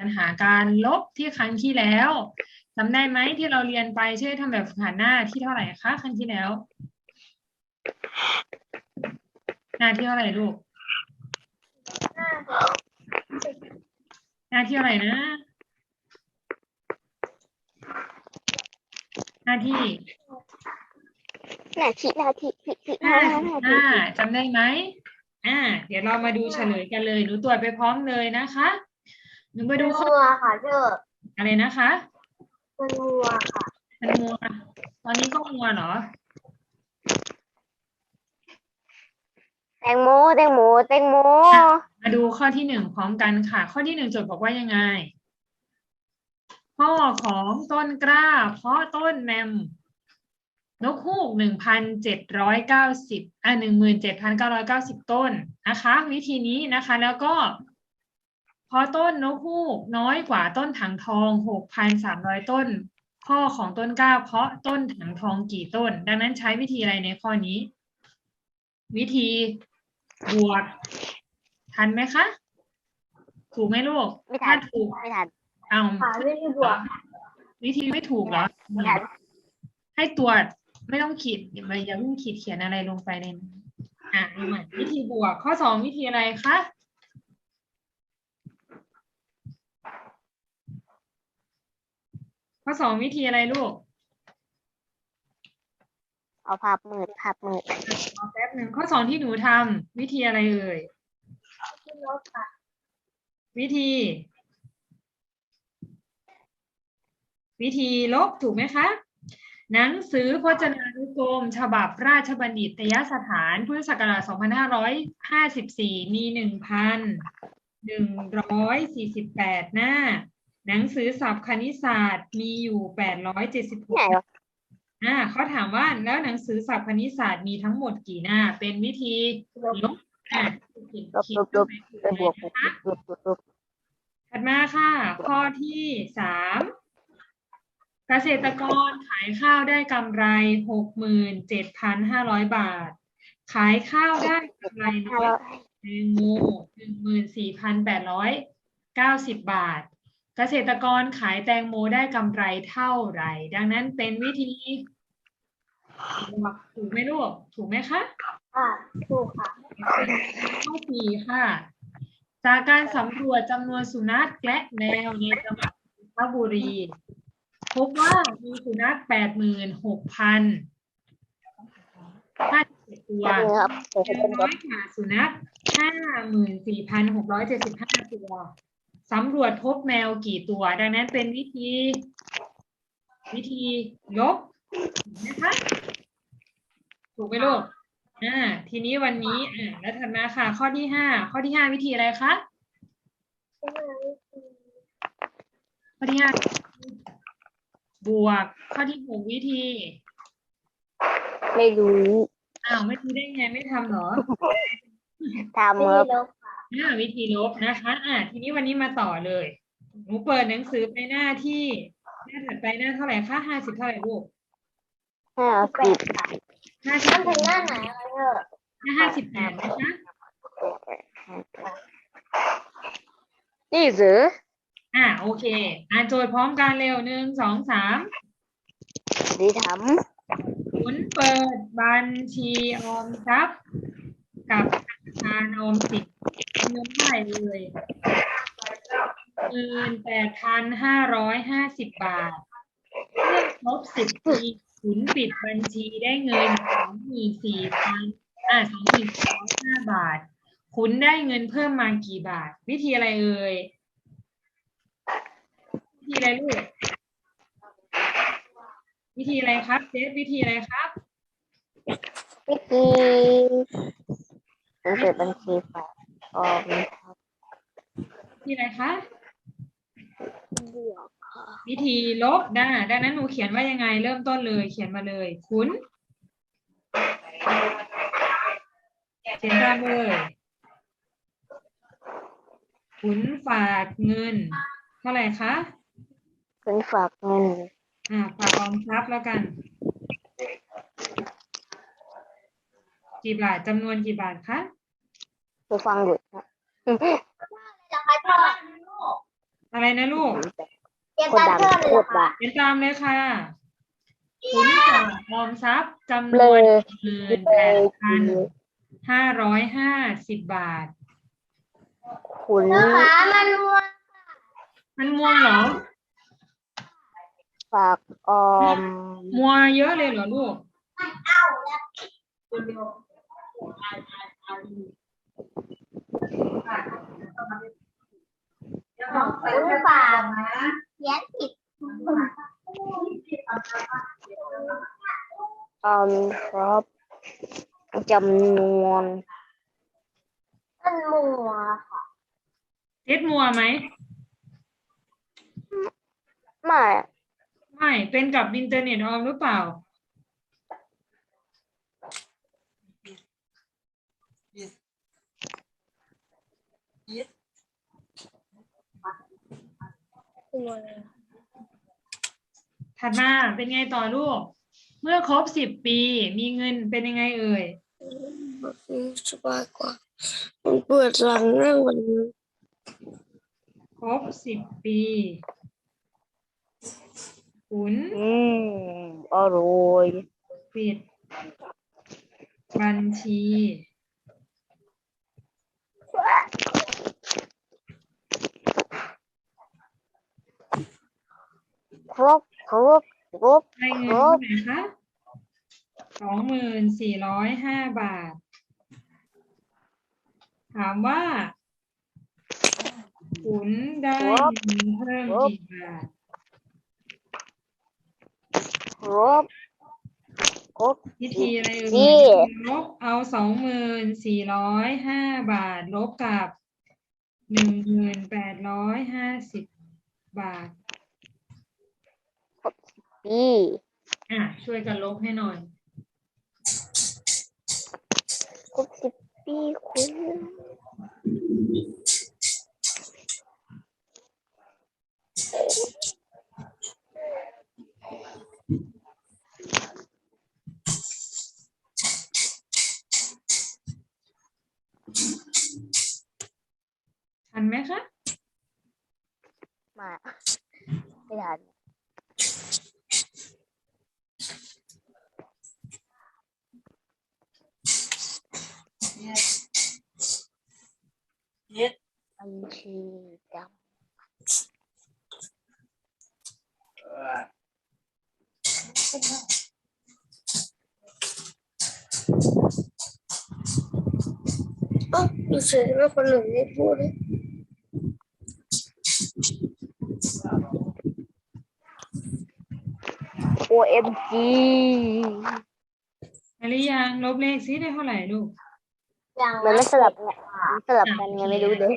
ปัญหาการลบที่ครั้งที่แล้วจำได้ไหมที่เราเรียนไปช่วยทำแบบฝึกหัดหน้าที่เท่าไหร่คะครั้งที่แล้ว หน้าที่เท่าไหร่ลูกหน้าที่เท่าไหร่นะ หน้าที่นาทีนาทีทีทีห้าห้าสิบนาทีห้าจำได้ไหมอ่า เดี๋ยวเรามาดูเฉลยกันเลยหนูตรวจไปพร้อมเลยนะคะ หนูมาดูข้อนัวค่ะเธออะไรนะคะมันนัวค่ะมันมัวตอนนี้ก็มัวเหรอ แตงโมแตงโมแตงโมมาดูข้อที่หนึ่งพร้อมกันค่ะ ข้อที่หนึ่งโจทย์บอกว่ายังไง พ่อของต้นกล้า เพราะต้นแมมนกฮูกหนึ่งพันเจ็ดร้อยเก้าสิบอะหนึ่งหมื่นเจ็ดพันเก้าร้อยเก้าสิบต้นนะคะ วิธีนี้นะคะ แล้วก็ เพราะต้นนกฮูกน้อยกว่าต้นถังทองหกพันสามร้อยต้นพ่อของต้นกล้าเพราะต้นถังทองกี่ต้น ดังนั้นใช้วิธีอะไรในข้อนี้ วิธีบวกทันไหมคะ ถูกไหมลูกไม่ทัน ถ้าถูกไม่ทันเอาค่ะไม่ได้บวกวิธีไม่ถูกเหรอ ไม่ทันให้ตรวจไม่ต้องขีดอย่าไปอย่าเพิ่งขีดเขียนอะไรลงไปในนั้นอะเอาใหม่วิธีบวกข้อสองวิธีอะไรคะ ข้อสองวิธีอะไรลูกเอาภาพมืดภาพมืดรอแป๊บหนึ่งข้อสองที่หนูทำวิธีอะไรเอ่ยวิธี วิธีลบถูกไหมคะ หนังสือพจนานุกรม ฉบับราชบัณฑิตยสถานพุทธศักราช2554 มี 1,148 หน้า หนังสือศัพท์คณิตศาสตร์มีอยู่ไหน876วะอ่าเขาถามว่าแล้วหนังสือศัพท์คณิตศาสตร์มีทั้งหมดกี่หน้า เป็นวิธีลบอ่าขีดลบขีดลบลบขึ้นไปบวกถูบวกไหมกคะบวกบวกบวกถัดมาค่ะ ข้อที่สามเกษตรกรขายข้าวได้กำไรหกหมื่นเจ็ดพันห้าร้อยบาท ขายข้าวได้กำไรน้อยแตงโมหนึ่งหมื่นสี่พันแปดร้อยเก้าสิบบาท เกษตรกรขายแตงโมได้กำไรเท่าไหร่ ดังนั้นเป็นวิธีบวกถูกไหมลูก ถูกไหมคะค่ะถูกค่ะข้อสี่ค่ะ จากการสำรวจจำนวนสุนัขและแมวในจังหวัดนนทบุรี พบว่ามีสุนัขแปดหมื่นหกพันห้าสิบตัวจะเป็นครับจะแมวเป็นคน้รัอบยกว่าสุนัขห้าหมื่นสี่พันหกร้อยเจ็ดสิบห้าตัว สำรวจพบแมวกี่ตัว ดังนั้นเป็นวิธี วิธีลบถูกไหมคะถูกไหมลูกอ่าทีนี้วันนี้อ่าแล้วถัดมาค่ะ ข้อที่ห้าข้อที่ห้าวิธีอะไรคะข้อที่ห้าบวก ข้อที่หกวิธี ไม่รู้อ้าวไม่รู้ได้ไงไม่ทำเหรอ ทำครับ อ่าวิธีลบนะคะอ่าทีนี้วันนี้มาต่อเลย หนูเปิดหนังสือไปหน้าที่หน้าถัดไปหน้าเท่าไหร่คะห้าสิบเท่าไหร่ลูกห้าสิบห้าสิบมันหน้าไหนอะเธอหน้าห้าสิบแปดนะคะนี่หรืออ่าโอเค อ่านโจทย์พร้อมกันเร็วหนึ่งสองสามดีทขุนเปิดบัญชีออมทรัพย์ กับธนาคารออมสินเงินเท่าไหร่เลยหมื่นแปดพันห้าร้อยห้าสิบบาทเมื่อครบสิบปีขุนปิดบัญชีได้เงินสองหมื่นสี่พันอ่าสองหมื่นสอยห้าบาท ขุนได้เงินเพิ่มมากี่บาท วิธีอะไรเอ่ยวิธีอะไรลูกวิธีอะไรครับเจฟวิธีอะไรครับวิธี ผมเปิดบัญชีฝากออมครับวิธีอะไรคะ บวกค่ะวิธีลบได้ดังนั้นหนูเขียนว่ายังไง เริ่มต้นเลย เขียนมาเลยคุณเขียนตามเลยคุณฝากเงิน เท่าไหร่คะ คุณฝากเงิน อ่าฝากออมทรัพย์แล้วกัน กี่บาทจำนวนกี่บาทคะคุณฟังหลุดครับอะไรนะลูกโคตรดังโคตรบาเขียนตามเลยค่ะคุณจากออมทรัพย์จำนเลวนยหมื่นแปดพันห้าร้อยห้าสิบบาท คุณมันมัวมันมัวเหรอฝากออมมัวเยอะเลยเหรอลูก หรือเปล่าเขียนผิดออมครับจำนวนมันมัวเท็ดมัวไหม ไม่ ไม่ เป็นกับอินเทอร์เน็ตออมหรือเปล่า ถัดมาเป็นไงต่อลูก เมื่อครบสิบปีมีเงินเป็นยังไงเอ่ย สบายกว่ามันเปิดหลังนั่งวันนี้ครบสิบปีขุนอืมอร่อยปิด บัญชี รบครบครบได้เงินเท่าไหร่คะสองหมื่นสี่ร้อยห้าบาท ถามว่าขุนได้เงินเพิ่มกี่บาท ครบครบ วิธีอะไรเอ่ยนี่ ลบเอาสองหมื่นสี่ร้อยห้าบาท ลบกับหนึ่งหมื่นแปดร้อยห้าสิบบาท ปีอะช่วยกันลบให้หน่อย ครบสิบปีคุณทันไหมคะ มาไม่ทัน บัญชีดเอ้าดูเสียงว่าคนหนึ่งไม่พูดเลยำ OMG มาหรือยังล อย่างมันไม่สลับเนี่ยมันสลับกันไงไม่รู้เลย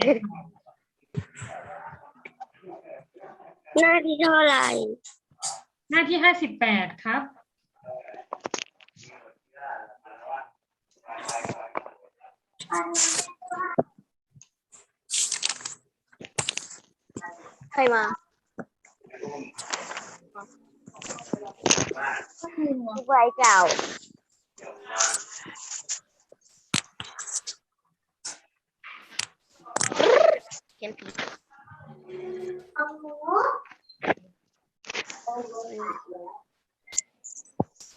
หน้าที่เท่าไหร่ หน้าที่ห้าสิบแปดครับ ใครมาผู้ชายเก่า ขียนผิดเอาหมู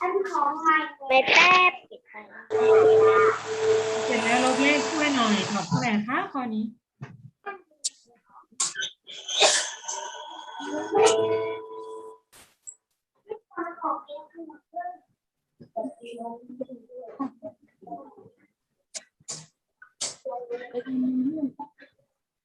อันของใหม่ไปแป๊บผิดใครเสร็จแล้วลบเลขช่วยหน่อยตอบเท่าไหร่คะข้อนี้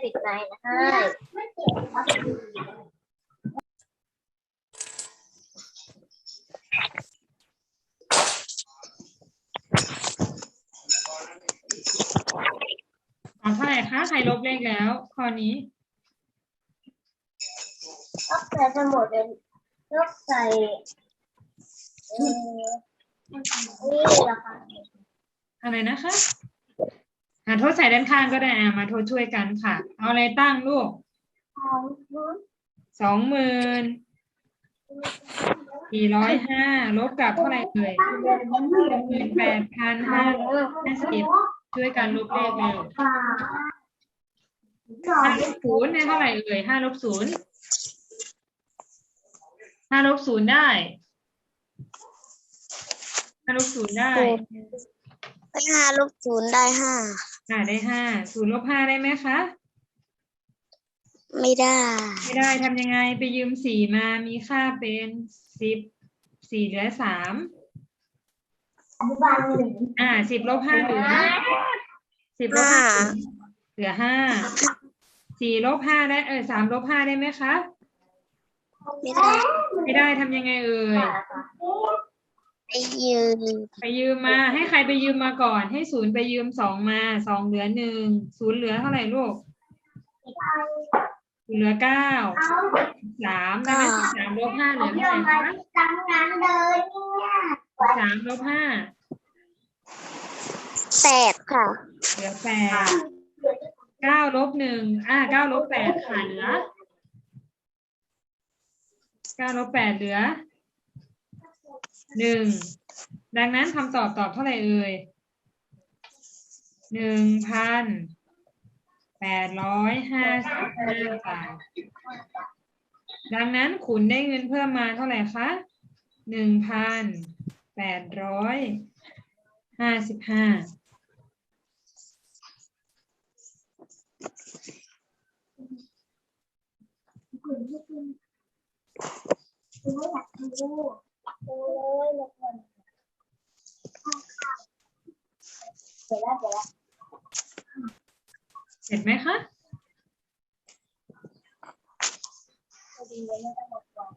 ได้ไม่ได้ปิดไหนนะไม่เจ็บตอบเท่าไหร่คะใครลบเลขแล้วข้อนี้ก็ใส่สมุดเดินก็ใส่เออนี่เหรอคะอะไรนะคะ อ่าโทษใส่ด้านข้างก็ได้อ่ามาโทษช่วยกันค่ะ เอาอะไรตั้งลูกของนู้นสองหมื่นสี่ร้อยห้าลบกับเท่าไหร่เอ่ยหนึ่งหมื่นแปดพันห้าร้อยห้าสิบช่วยกันลบเลขเลยฟ้าห้าลบศูนย์ได้เท่าไหร่เอ่ยห้าลบศูนย์ห้าลบศูนย์ได้ห้าลบศูนย์ได้ห้าลบศูนย์ได้ห้า อ่าได้ห้าศูนย์ลบห้าได้ไหมคะ ไม่ได้ ไม่ได้ทำยังไงไปยืมสี่มามีค่าเป็นสิบสี่เหลือสามอนุบาลหนึ่งอ่าสิบลบห้าเหลือสิบลบห้าห้า เหลือห้าสี่ลบห้าได้เออสามลบห้าได้ไหมคะ ไม่ได้ ไม่ได้ทำยังไงเอ่ย ไปยืนไปยืมมา ให้ใครไปยืมมาก่อน ให้ศูนย์ไปยืมสองมาสองเหลือหนึ่งศูนย์เหลือเท่าไหร่ลูกศูนย์เหลือเก้าสามดังนั้นสามลบห้าเหลือเท่าไหร่คะทำงานเลยเนี่ยสามลบห้าแปดค่ะ เหลือแปดเก้าลบหนึ่งอ่าเก้าลบแปดค่ะเหลือเก้าลบแปดเหลือ หนึ่งดังนั้นคำตอบตอบเท่าไหร่เอ่ยหนึ่งพันแปดร้อยห้าสิบห้าบาทดังนั้นขุนได้เงินเพิ่มมาเท่าไหร่คะหนึ่งพันแปดร้อยห้าสิบห้าคุณไม่อยากดู เลยเลยคนเสร็จแล้วเสร็จแล้วเสร็จไหมคะพอดีเลยไม่ต้องหมดก่อน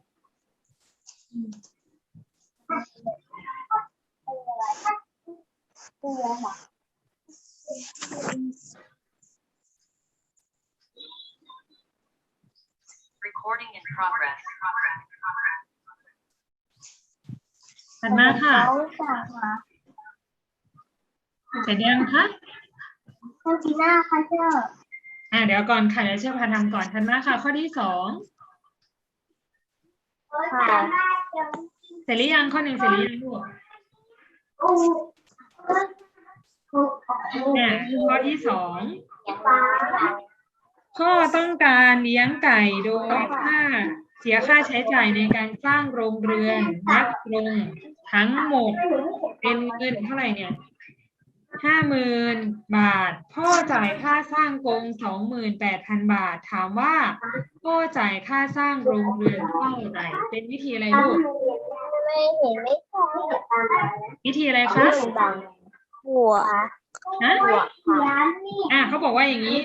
ตัวค่ะ Recording in progress. ถัดมาค่ะเขา สั่งมาเสร็จยังคะข้าวจีน่าค่ะเจ้าอ่าเดี๋ยวก่อนค่ะเดี๋ยวเชื่อพาทำก่อนถัดมาค่ะ ข้อที่สองค่ะเสร็จหรือยังข้อหนึ่งเสร็จหรือยังลูกอู้อู้เนี่ยข้อที่สองปลาพ่อต้องการเลี้ยงไก่โดยค่า เสียค่าใช้จ่ายในการสร้างโรงเรือนนักกรงทั้งหมดเป็นเงินเท่าไหร่เนี่ยห้าหมื่นบาท พ่อจ่ายค่าสร้างกรงสองหมื่นแปดพันบาท ถามว่า พ่อจ่ายค่าสร้างโรงเรือนเท่าไหร่เป็นวิธีอะไรลูกไม่เห็นไม่ใช่ตามมาวิธีอะไรไม่คะเห็นบังหัวฮะร้านนี่อะเขาบอกว่าอย่างนี้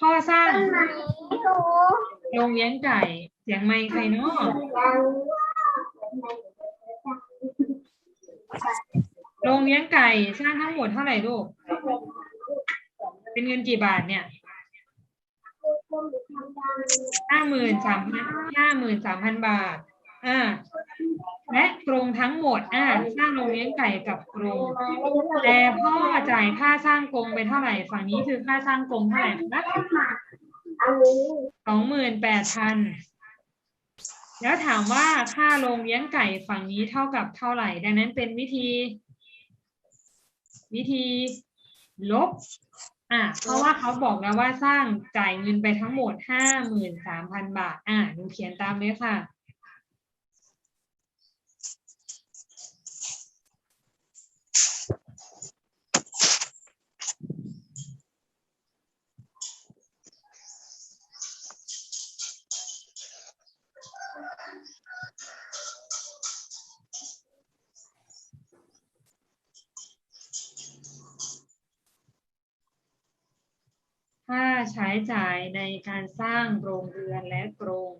พ่อสร้างไหนรู้โรงเลี้ยงไก่เสียงไมค์ใครเนาะโรงเลี้ยงไก่สร้างทั้งหมดเท่าไหร่ลูก เป็นเงินกี่บาทเนี่ยห้าหมื่นสามพันห้าหมื่นสามพันบาท อ่า และกรงทั้งหมด อ่า สร้างโรงเลี้ยงไก่กับกรง แต่พ่อจ่ายค่าสร้างกรงไปเท่าไหร่ ฝั่งนี้คือค่าสร้างกรงเท่าไหร่นะสองหมื่นแปดพัน แล้วถามว่าค่าโรงเลี้ยงไก่ฝั่งนี้เท่ากับเท่าไหร่ ดังนั้นเป็นวิธี วิธีลบ อะเพราะว่าเขาบอกแล้วว่าสร้างจ่ายเงินไปทั้งหมดห้าหมื่นสามพันบาท อะหนูเขียนตามเลยค่ะ ค่า ใช้จ่ายในการสร้างโรงเรือนและกรง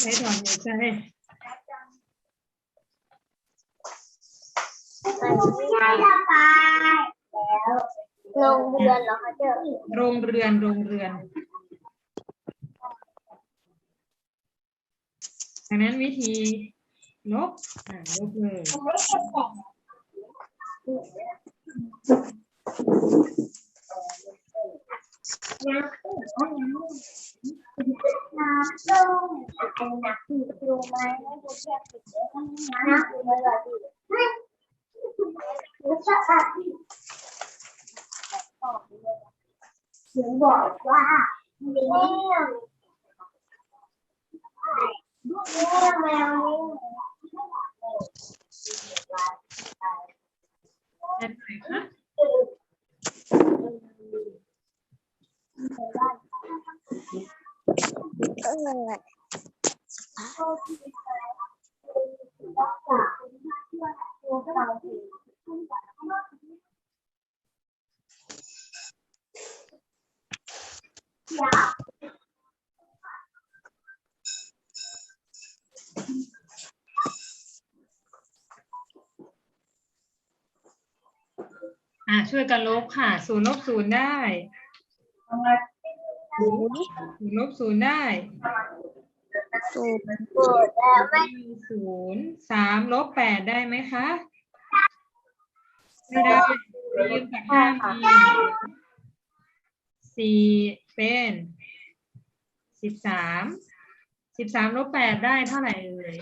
ใช้ถอนหายใจมันไม่ระบายแล้วโรงเรือนเหรอคะเจ้าโรงเรือนโรงเรือนดังนั้นวิธีลบอ่าลบเลย ไม่ใช่แต่น้ำตุ้ งน้ำตุ้งน้ำตุ้งไอ้น้ำตุ้งรู้ไหมไม่รู้แค่ติดเลยน้ำตุ้งเลยดิรู้จักอะถึงบอกว่าแม่แม่แมวนี่แค่ไหนคะช่วยกันลบค่ะศูนย์ลบศูนย์ได้ ศูนย์ลบศูนย์ได้สูงเปิดแล้วไม่ศูนย์สามลบแปดได้ไหมคะ ไม่ได้ยืมจากห้ามีสี่เป็นสิบสามสิบสามลบแปดได้เท่าไหร่เอ่ย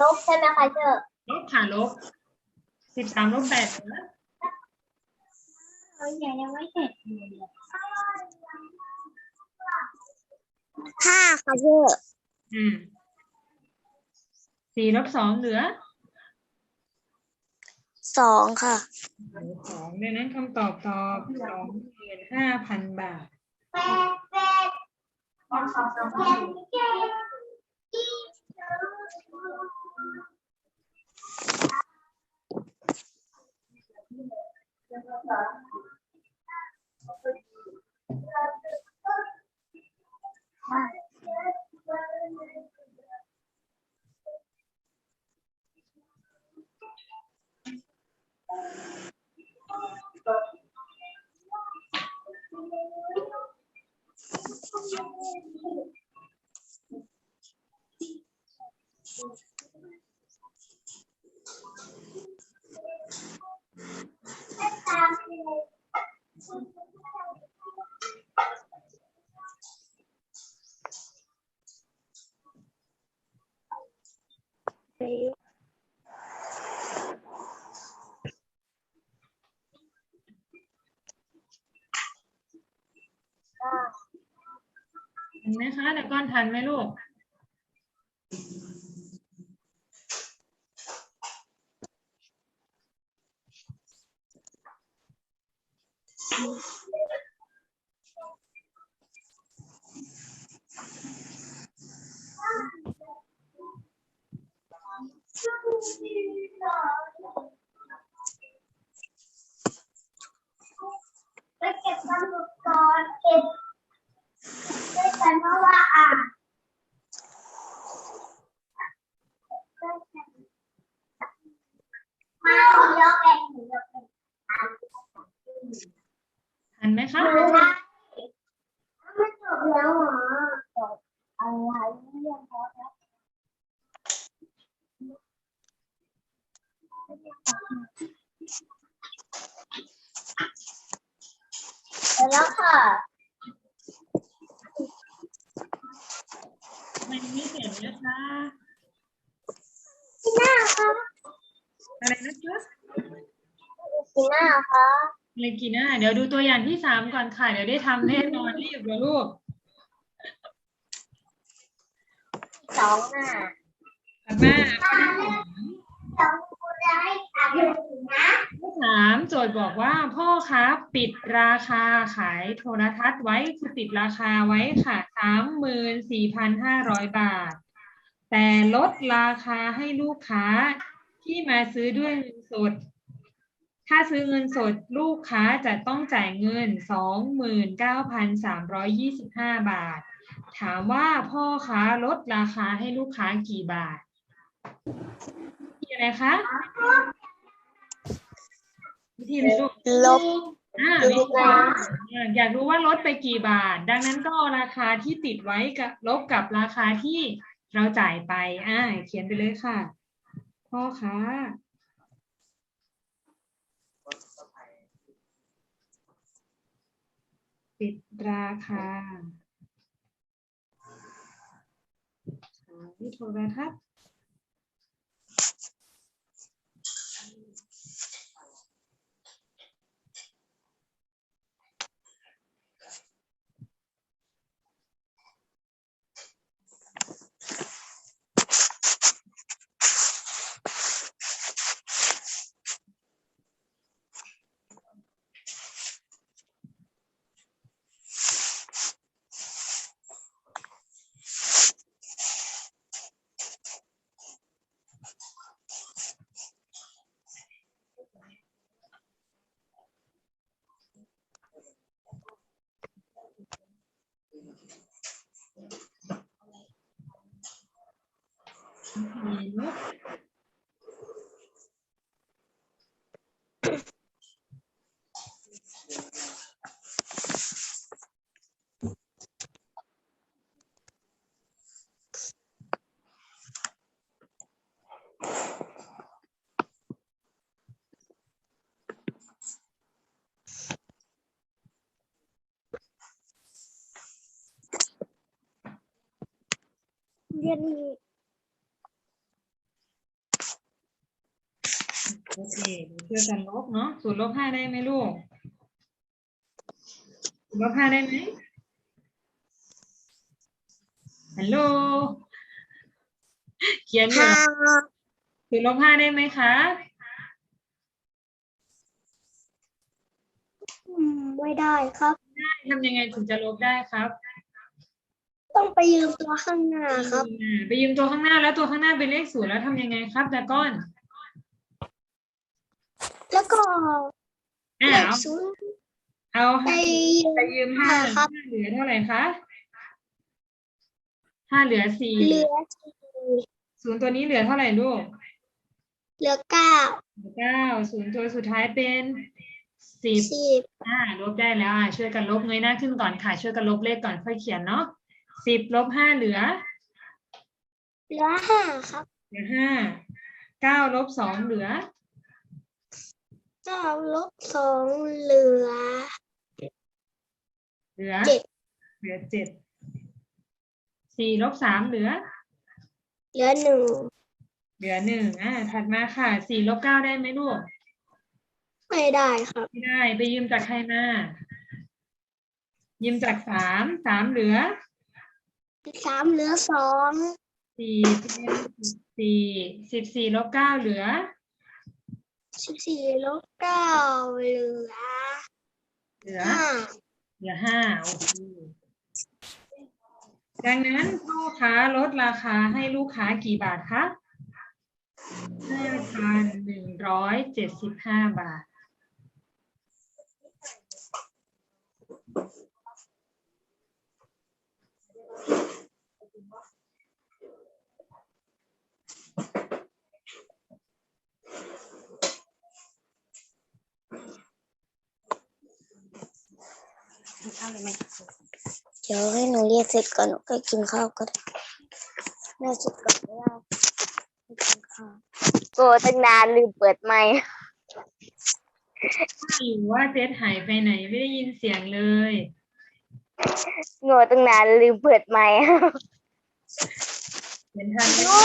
ลบใช่ไหมคะเจ้าลบค่ะลบสิบสามลบแปดเหลือเขา ยังยังไม่เสร็จห้าค่ะเจ้าอืมสี่ลบสองเหลือสองค่ะเหลือสองดังนั้นคำตอบตอบสองหมื่นห้าพันบาทแป๊ดแป๊ดแป๊ดแป๊ด เห็นไหมคะเดี๋ยวก้อน ทันไหมลูกเก็บสมุด กันเพราะว่าอ่านมาเยอะเองเยอะเองทันไหมคะ ไม่จบแล้วเหรอจบอะไรเรื่องเพราะแล้วแล้วค่ะ มันไม่เสร็จนะคะที่หน้าคะอะไรนะคะที่หน้าคะอะไรกีน่าเดี๋ยวดูตัวอย่างที่สามก่อนค่ะ เดี๋ยวได้ทำแน่นอนรีบเลยลูกสองหน้าถัดมาข้อที่สามสองคนได้อ่านถึงนะ ข้อสามโจทย์บอกว่าพ่อครับปิดราคาขายโทรทัศน์ไว้คือปิดราคาไว้ค่ะสามหมื่นสี่พันห้าร้อยบาท แต่ลดราคาให้ลูกค้าที่มาซื้อด้วยเงินสด ถ้าซื้อเงินสดลูกค้าจะต้องจ่ายเงินสองหมื่นเก้าพันสามร้อยยี่สิบห้าบาท ถามว่าพ่อค้าลดราคาให้ลูกค้ากี่บาทวิธีอะไรคะ วิธีอะไรลูกลบ อ่าลบวิธีอ่าอยากรู้ว่าลดไปกี่บาท ดังนั้นก็เอาราคาที่ติดไว้กับลบกับราคาที่เราจ่ายไป อ่า เขียนไปเลยค่ะ พ่อค้าติดราคาขายโทรทัศน์ มีนุก โอเคเดี๋ยวช่วยกันลบเนาะศูนย์ลบห้าได้ไหมลูกศูนย์ลบห้าได้ไหมฮัลโหลเขียนอยู่ห้านะศูนย์ลบห้าได้ไหมคะไม่ได้ครับทำยังไงถึงจะลบได้ครับ ต้องไปยืมตัวข้างหน้าครับ อ่าไปยืมตัวข้างหน้าแล้วตัวข้างหน้าเป็นเลขศูนย์แล้วทำยังไงครับดากอนแล้วก็อ่าเลขเอาศูนย์เอาไป ไปยืมห้าครับ ห้าเหลือเท่าไหร่คะห้าเหลือสี่เหลือศูนย์ตัวนี้เหลือเท่าไหร่ลูกเหลือเก้าเหลือเก้าศูนย์ตัวสุดท้ายเป็นสิบสิบอ่าลบได้แล้วอ่าช่วยกันลบเงยหน้าขึ้นก่อนค่ะช่วยกันลบเลขก่อนค่อยเขียนเนาะ สิบลบห้าเหลือ เหลือห้าครับเหลือห้าเก้าลบสองเหลือเก้าลบสองเหลือเหลือเจ็ดเหลือเจ็ดสี่ลบสามเหลือ เหลือหนึ่งเหลือหนึ่งอ่าถัดมาค่ะสี่ลบเก้าได้ไหมลูกไม่ได้ครับ ไม่ได้ ไปยืมจากใครมายืมจากสามสามเหลือ สามเหลือสองสี่เป็นสี่สิบสี่ลบเก้าเหลือ สิบสี่ลบเก้าเหลือเหลือ ห้าเหลือห้าโอเคดังนั้นพ่อค้าลดราคาให้ลูกค้ากี่บาทคะห้าพันหนึ่งร้อยเจ็ดสิบห้าบาท เดี๋ยวให้หนูเรียกเสร็จก่อนหนูก็กินข้าวก็ได้เรียกเสร็จก่อนไม่ได้ไปกินข้าวโกรธตั้งนานลืมเปิดไมค์ว่าอยู่ว่าเจสหายไปไหนไม่ได้ยินเสียงเลย โง่ตั้งนานลืมเปิดไมค์ เห็นทันไหม โง่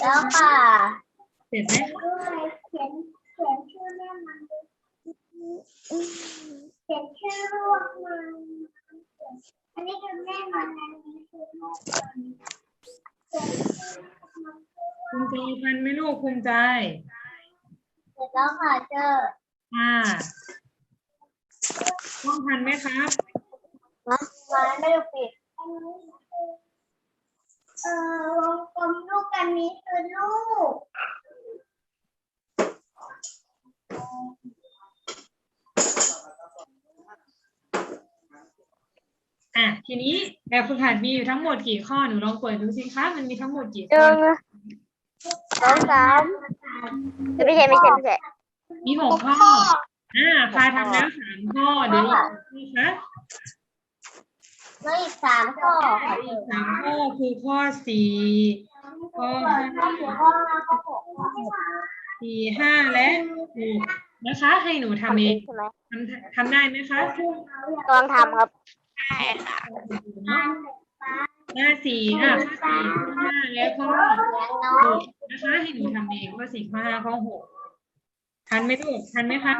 แล้วค่ะเสร็จไหมเขียนเขียนชื่อแม่มันเขียนชื่อลูกมันอันนี้คือแม่มันอันนี้คือลูกมันเขียนชื่อมันภูมิใจทันไหมลูกภูมิใจเสร็จแล้วค่ะเจอค่ะต้องทันไหมครับร้านไม่ได้ปิดอันนี้คือ เอ่อวงกลมลูกอันนี้คือลูกอะทีนี้แบบฝึกหัดมีอยู่ทั้งหมดกี่ข้อหนูลองเปิดดูสิคะมันมีทั้งหมดกี่หข้อ นึ่งสองสามไม่ใช่ไม่ใช่ไม่ใช่มีหกข้อ อ่าพาทำแล้วสามข้อเดี๋ยวอีกนะคะ แล้วอีกสามข้ออีกสามข้อคือข้อสี่ข้อห้าข้อสี่ข้อห้าข้อหกข้อสี่ห้าและหกนะคะ ให้หนูทำเองใช่ไหมทำทำได้ไหมคะกำลังทำครับหน้าสี่อะข้อสี่ข้อห้าและข้อเลี้ยงน้อหงกนะคะให้หนูทำเองข้อสี่ข้อห้าข้อหกทันไหมลูกทันไหมคะ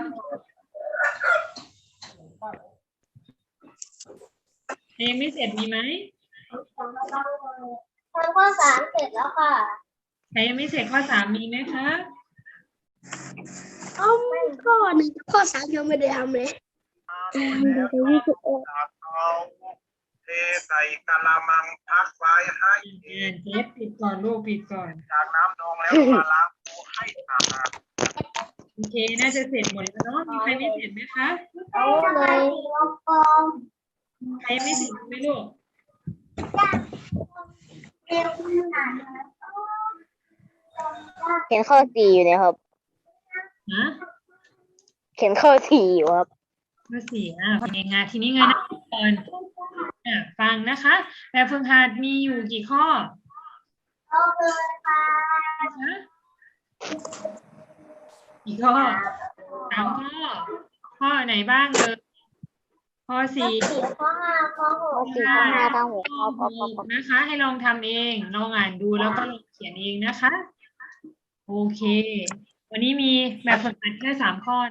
งไม่เสร็จมีไหมทำข้อสามเสร็จแล้วค่ะใครยังไม่เสร็จข้อสามมีไหมคะเอาข้อหนึ่งข้อสามยังไม่ได้ทำเลยแล้วจากเอาเทใส่กะละมังพักไว้ให้อ่าเจฟปิดก่อนลูกปิดก่อนจากน้ำนองแล้วมาล้างมือให้สะอาดโอเค น่าจะเสร็จหมดแล้วเนาะ มีใครไม่เสร็จไหมคะเอาเลยลบกอง ใครยังไม่เสร็จไหมลูกเรียงขนาดนั้นเขียนข้อสี่อยู่เนี่ยครับฮะเขียนข้อสี่อยู่ครับ ข้อสี่อะเองงานทีนี้ไงนะก่อนอะฟังนะคะ แบบฝึกหัดมีอยู่กี่ข้อเอาเลยค่ะฮะกี่ข้อสามข้อ ข้อไหนบ้างเลย ข้อข้อสี่สี่ข้อห้าข้อหข้อกสี่ข้อห้าข้อหกข้ข้ออหข้อข้อกข้อนะคะ ให้ลองทำเองลองอ่านดูแล้วก็ลองเขียนเองนะคะ โอเค วันนี้มีแบบฝึกหัดแค่สามข้อ